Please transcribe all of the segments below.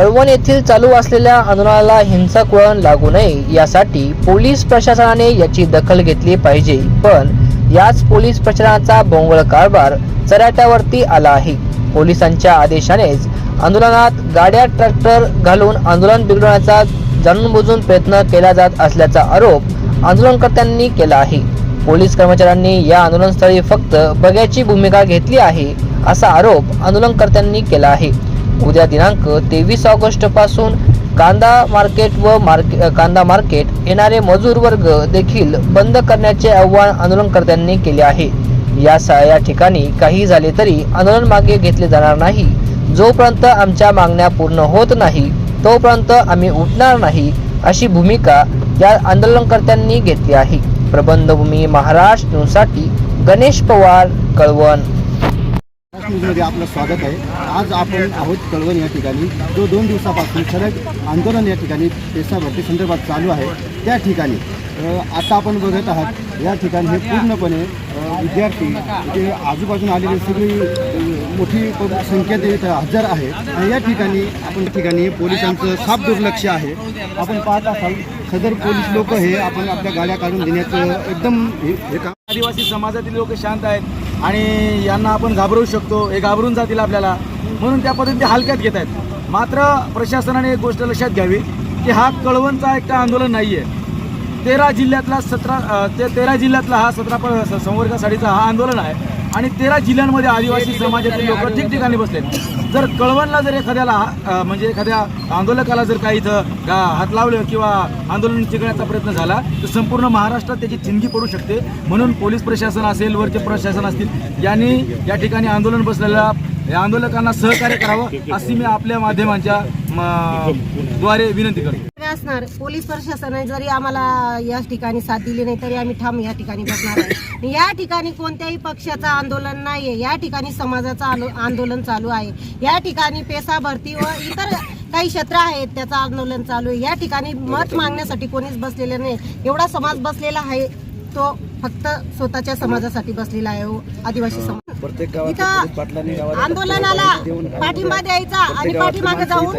कळवण येथील चालू असलेल्या आंदोलनाला हिंसक वळण लागू नये यासाठी पोलीस प्रशासनाने याची दखल घेतली पाहिजे. पण याच पोलीस प्रशासनाचा भोंगळ कारभार चराट्यावरती आला आहे. पोलिसांच्या आदेशानेच आंदोलनात गाड्या ट्रॅक्टर घालून आंदोलन बिघडवण्याचा जाणूनबुजून प्रयत्न केला जात असल्याचा आरोप आंदोलनकर्त्यांनी केला आहे. पोलीस कर्मचाऱ्यांनी या आंदोलनस्थळी फक्त बघ्याची भूमिका घेतली आहे असा आरोप आंदोलनकर्त्यांनी केला आहे. उद्या दिनांक तेवीस ऑगस्टपासून कांदा मार्केट व मार्के कांदा मार्केट येणारे मजूर वर्ग देखील बंद करण्याचे आव्हान आंदोलनकर्त्यांनी केले आहे. या सा या ठिकाणी काही झाले तरी आंदोलन मागे घेतले जाणार नाही. जोपर्यंत आमच्या मागण्या पूर्ण होत नाही तोपर्यंत आम्ही उठणार नाही अशी भूमिका या आंदोलनकर्त्यांनी घेतली आहे. प्रबंधभूमी महाराष्ट्र गणेश पवार कळवण. न्यूजमध्ये आपलं स्वागत आहे. आज आपण आहोत कळवण या ठिकाणी. जो दोन दिवसापासून सलग आंदोलन या ठिकाणी पेसा भरती संदर्भात चालू आहे त्या ठिकाणी. आता आपण बघत आहात या ठिकाणी हे पूर्णपणे विद्यार्थी जे आजूबाजून आलेली सगळी मोठी संख्या ते इथं हजर आहे आणि या ठिकाणी आपण ठिकाणी पोलिसांचं साफ दुर्लक्ष आहे. आपण पाहत असाल सदर पोलीस लोक हे आपण आपल्या गाड्या काढून देण्याचं एकदम हे आदिवासी समाजातील लोक शांत आहेत. आणि यांना आपण घाबरवू शकतो. हे घाबरून जातील आपल्याला. म्हणून त्या पद्धतीने हलक्यात घेत आहेत. मात्र प्रशासनाने एक गोष्ट लक्षात घ्यावी की हा कळवणचा एकटा आंदोलन नाही आहे तेरा जिल्ह्यातला सतरा ते तेरा जिल्ह्यातला हा सतरा प- संवर्गासाठीचा हा आंदोलन आहे. आणि तेरा जिल्ह्यांमध्ये आदिवासी समाजातील लोक ठिकठिकाणी बसलेत. जर कळवणला जर एखाद्याला म्हणजे एखाद्या आंदोलकाला जर काही इथं हात लावलं किंवा आंदोलन चिघळण्याचा प्रयत्न झाला तर संपूर्ण महाराष्ट्रात त्याची चिंगी पडू शकते. म्हणून पोलीस प्रशासन असेल वरचे प्रशासन असतील यांनी या ठिकाणी आंदोलन बसलेल्या आंदोलकांना सहकार्य करावं अशी मी आपल्या माध्यमांच्या द्वारे विनंती करतो. असणार. पोलीस प्रशासनाने जरी आम्हाला या ठिकाणी साथ दिली नाही तरी आम्ही ठाम या ठिकाणी बसणार आहे. या ठिकाणी कोणत्याही पक्षाचं आंदोलन नाहीये. या ठिकाणी समाजाचं आलो- आंदोलन चालू आहे. या ठिकाणी पेसा भरती व इतर काही क्षेत्र आहेत त्याचं आंदोलन चालू आहे. या ठिकाणी मत मागण्यासाठी कोणीच बसलेले नाही. एवढा समाज बसलेला आहे तो फक्त स्वतःच्या समाजासाठी बसलेला आहे हो, आदिवासी समाज. प्रत्येक इथं आंदोलनाला पाठिंबा द्यायचा आणि पाठीमागे जाऊन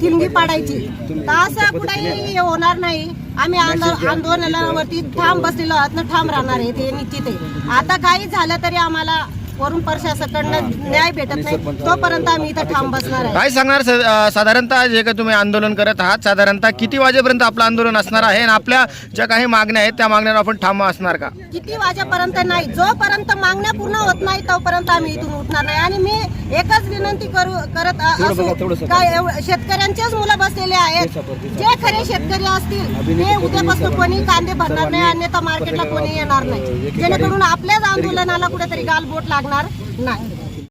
ठिणगी पाडायची. तर असं कुठेही होणार नाही. आम्ही आंदो- आंदोलनावरती ठाम बसलेलो आहात ठाम राहणार आहे ते निश्चित आहे. आता काही झालं तरी आम्हाला वरून प्रशासनाकडनं न्याय भेटत नाही. तोपर्यंत आम्ही इथं ठाम बसणार आहे. काय सांगणार? स- साधारणतः जे काही तुम्ही आंदोलन करत आहात साधारणतः किती वाजेपर्यंत आपलं आंदोलन असणार आहे? आणि आपल्या ज्या काही मागण्या आहेत त्या मागण्यावर आपण ठाम असणार का? किती वाजेपर्यंत नाही. जोपर्यंत मागण्या पूर्ण होत नाही तोपर्यंत आम्ही इथून उठणार नाही. आणि मी एकच विनंती करू करत अ- असू काय एव- शेतकऱ्यांचेच मुलं बसलेले आहेत. जे खरे शेतकरी असतील ते उद्यापासून कोणी कांदे भरणार नाही अन्यथा मार्केटला कोणी येणार नाही. जेणेकरून आपल्याच आंदोलनाला कुठेतरी गालबोट लागणार नाही